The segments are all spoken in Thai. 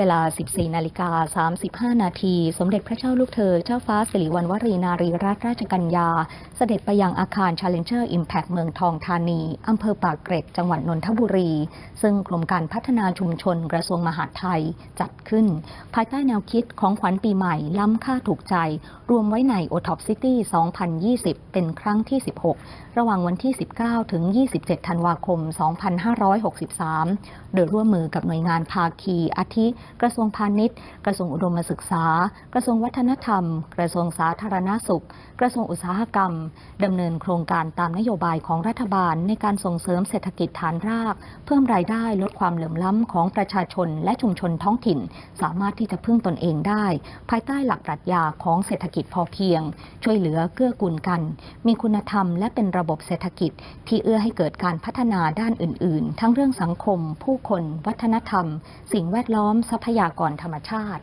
เวลา 14 นาฬิกา 35 นาที สมเด็จพระเจ้าลูกเธอ เจ้าฟ้าสิริวัณวรีนารีรัตนราชกัญญา เสด็จไปยังอาคาร Challenger Impact เมืองทองธานี อำเภอปากเกร็ด จังหวัดนนทบุรี ซึ่งกรมการพัฒนาชุมชนกระทรวงมหาดไทยจัดขึ้น ภายใต้แนวคิดของขวัญปีใหม่ ล้ำค่าถูกใจ รวมไว้ใน o t o p City 2020 เป็นครั้งที่ 16 ระหว่างวันที่ 19 ถึง 27 ธันวาคม 2563 โดยร่วมมือกับหน่วยงานภาคีอาทิกระทรวงพาณิชย์ กระทรวงอุดมศึกษา กระทรวงวัฒนธรรม กระทรวงสาธารณสุข กระทรวงอุตสาหกรรมดำเนินโครงการตามนโยบายของรัฐบาลในการส่งเสริมเศรษฐกิจฐานราก เพิ่มรายได้ลดความเหลื่อมล้ำของประชาชนและชุมชนท้องถิ่น สามารถที่จะพึ่งตนเองได้ ภายใต้หลักปรัชญาของเศรษฐกิจพอเพียง ช่วยเหลือเกื้อกูลกัน มีคุณธรรม และเป็นระบบเศรษฐกิจ ที่เอื้อให้เกิดการพัฒนาด้านอื่น ๆ ทั้งเรื่องสังคม ผู้คน วัฒนธรรม สิ่งแวดล้อมทรัพยากรธรรมชาติ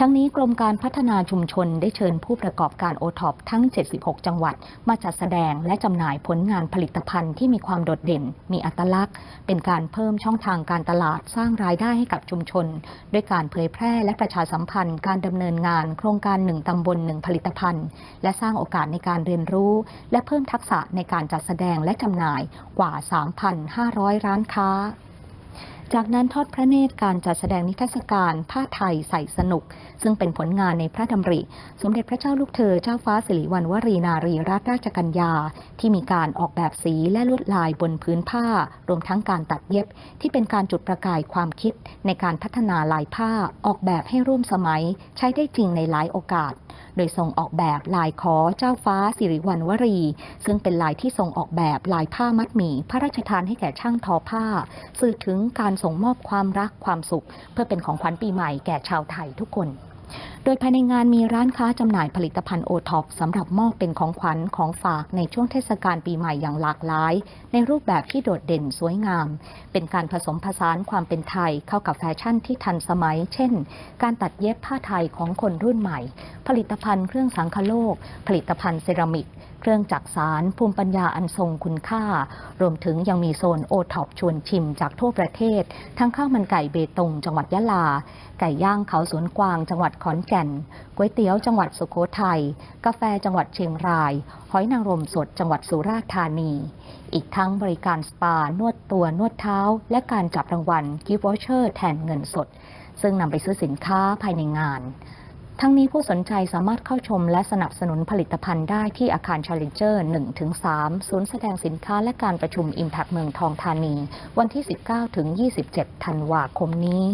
ทั้งนี้กรมการพัฒนาชุมชนได้เชิญผู้ประกอบการโอท็อปทั้ง 76 จังหวัด มาจัดแสดงและจำหน่ายผลงานผลิตภัณฑ์ที่มีความโดดเด่น มีอัตลักษณ์ เป็นการเพิ่มช่องทางการตลาดสร้างรายได้ให้กับชุมชน ด้วยการเผยแพร่และประชาสัมพันธ์ การดำเนินงาน โครงการหนึ่งตำบลหนึ่งผลิตภัณฑ์ และสร้างโอกาสในการเรียนรู้ และเพิ่มทักษะในการจัดแสดงและจำหน่ายกว่า 3,500 ร้านค้า จากนั้นทอดพระเนตรการจัดแสดงนิทรรศการผ้าไทยใส่สนุก ซึ่งเป็นผลงานในพระดำริ สมเด็จพระเจ้าลูกเธอเจ้าฟ้าสิริวัณวรีนารีรัตนราชกัญญา ที่มีการออกแบบสีและลวดลายบนพื้นผ้า รวมทั้งการตัดเย็บ ที่เป็นการจุดประกายความคิด ในการพัฒนาลายผ้าออกแบบให้ร่วมสมัย ใช้ได้จริงในหลายโอกาส โดยทรงออกแบบลายขอเจ้าฟ้าสิริวัณวรี ซึ่งเป็นลายที่ทรงออกแบบลายผ้ามัดหมี่พระราชทานให้แก่ช่างทอผ้าสื่อถึงการส่งมอบความรักความสุข เพื่อเป็นของขวัญปีใหม่แก่ชาวไทยทุกคน โดยภายในงานมีร้านค้าจำหน่ายผลิตภัณฑ์โอท็อปสำหรับมอบเป็นของขวัญของฝากในช่วงเทศกาลปีใหม่อย่างหลากหลาย ในรูปแบบที่โดดเด่นสวยงาม เป็นการผสมผสานความเป็นไทยเข้ากับแฟชั่นที่ทันสมัย เช่น การตัดเย็บผ้าไทยของคนรุ่นใหม่ ผลิตภัณฑ์เครื่องสังคโลก ผลิตภัณฑ์เซรามิก เครื่องจักสาร ภูมิปัญญาอันทรงคุณค่า รวมถึงยังมีโซนโอท็อปชวนชิมจากทั่วประเทศ ทั้งข้าวมันไก่เบตงจังหวัดยะลา ไก่ย่างเขาสวนกวางจังหวัดขอนแก่นก๋วยเตี๋ยวจังหวัดสุโขทัย กาแฟจังหวัดเชียงราย หอยนางรมสดจังหวัดสุราษฎร์ธานี อีกทั้งบริการสปา นวดตัวนวดเท้า และการจับรางวัลกิฟต์วอเชอร์แทนเงินสด ซึ่งนำไปซื้อสินค้าภายในงานทั้งนี้ผู้สนใจสามารถเข้าชมและสนับสนุนผลิตภัณฑ์ได้ที่อาคาร Challenger 1-3ศูนย์แสดงสินค้าและการประชุม Impact เมืองทองธานี วันที่ 19-27 ธันวาคมนี้